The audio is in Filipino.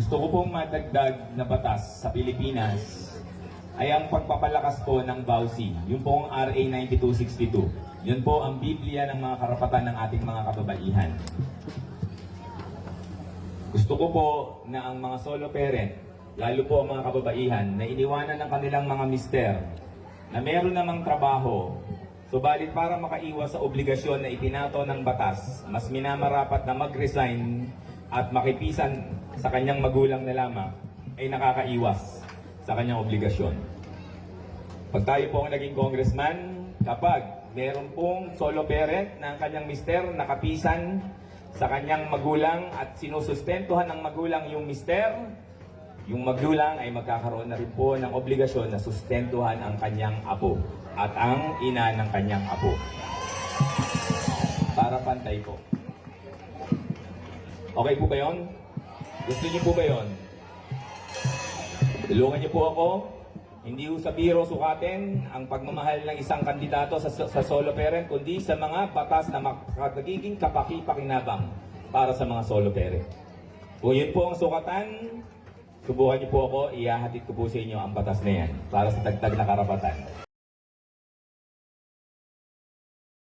gusto ko pong madagdag na batas sa Pilipinas ay ang pagpapalakas po ng BAUSI, yung pong RA 9262. Yun po ang Biblia ng mga karapatan ng ating mga kababaihan. Gusto ko po na ang mga solo parent, lalo po ang mga kababaihan, na iniwanan ng kanilang mga mister na meron namang trabaho, subalit para makaiwas sa obligasyon na itinato ng batas, mas minamarapat na mag-resign at makipisan sa kanyang magulang na lamang ay nakakaiwas sa kanyang obligasyon. Pag tayo po ang naging congressman, kapag meron pong solo parent ang kanyang mister nakapisan sa kanyang magulang at sinusustentuhan ng magulang yung mister, yung magulang ay magkakaroon na rin po ng obligasyon na sustentuhan ang kanyang apo at ang ina ng kanyang apo. Para pantay po. Okay po ba yun? Gusto niyo po ba yun? Tulungan niyo po ako. Hindi po sa biro sukatin ang pagmamahal ng isang kandidato sa, sa solo parent, kundi sa mga batas na makagiging kapaki-pakinabang para sa mga solo parent. Kung yun po ang sukatan, subukan niyo po ako, ihahatid ko po sa inyo ang batas na yan para sa dagdag na karapatan.